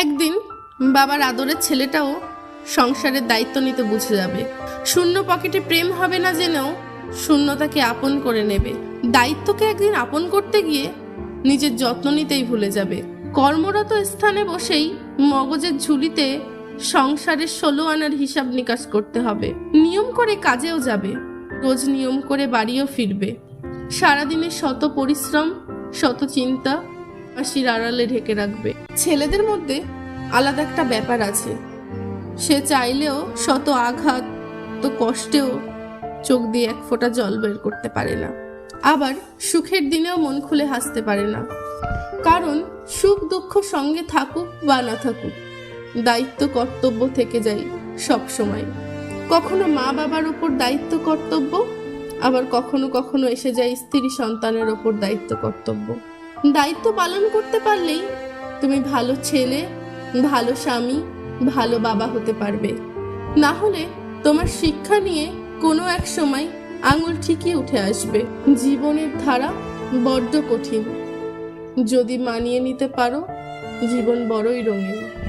একদিন বাবার আদরের ছেলেটাও সংসারের দায়িত্ব নিতে বুঝে যাবে। শূন্য পকেটে প্রেম হবে না জেনেও শূন্যতাকে আপন করে নেবে। দায়িত্বকে একদিন আপন করতে গিয়ে নিজের যত্ন নিতেই ভুলে যাবে। কর্মরত স্থানে বসেই মগজের ঝুলিতে সংসারের ষোলো আনার হিসাব নিকাশ করতে হবে। নিয়ম করে কাজেও যাবে। রোজ নিয়ম করে বাড়িও ফিরবে। সারাদিনের শত পরিশ্রম, শত চিন্তা হাসির আড়ালে ঢেকে রাখবে। ছেলেদের মধ্যে আলাদা একটা ব্যাপার আছে। সে চাইলেও শত আঘাত তো কষ্টেও চোখ দিয়ে এক ফোঁটা জল বের করতে পারে না। আবার সুখের দিনেও মন খুলে হাসতে পারে না। কারণ সুখ দুঃখ সঙ্গে থাকুক বা না থাকুক, দায়িত্ব কর্তব্য থেকে যায় সব সময়। কখনো মা বাবার উপর দায়িত্ব কর্তব্য, আবার কখনো কখনো এসে যায় স্ত্রী সন্তানের ওপর দায়িত্ব কর্তব্য। দায়িত্ব পালন করতে পারলেই তুমি ভালো ছেলে, ভালো স্বামী, ভালো বাবা হতে পারবে। না হলে তোমার শিক্ষা নিয়ে কোনো এক সময় আঙুল ঠিকই উঠে আসবে। জীবনের ধারা বড্ড কঠিন। যদি মানিয়ে নিতে পারো, জীবন বড়ই রঙিন।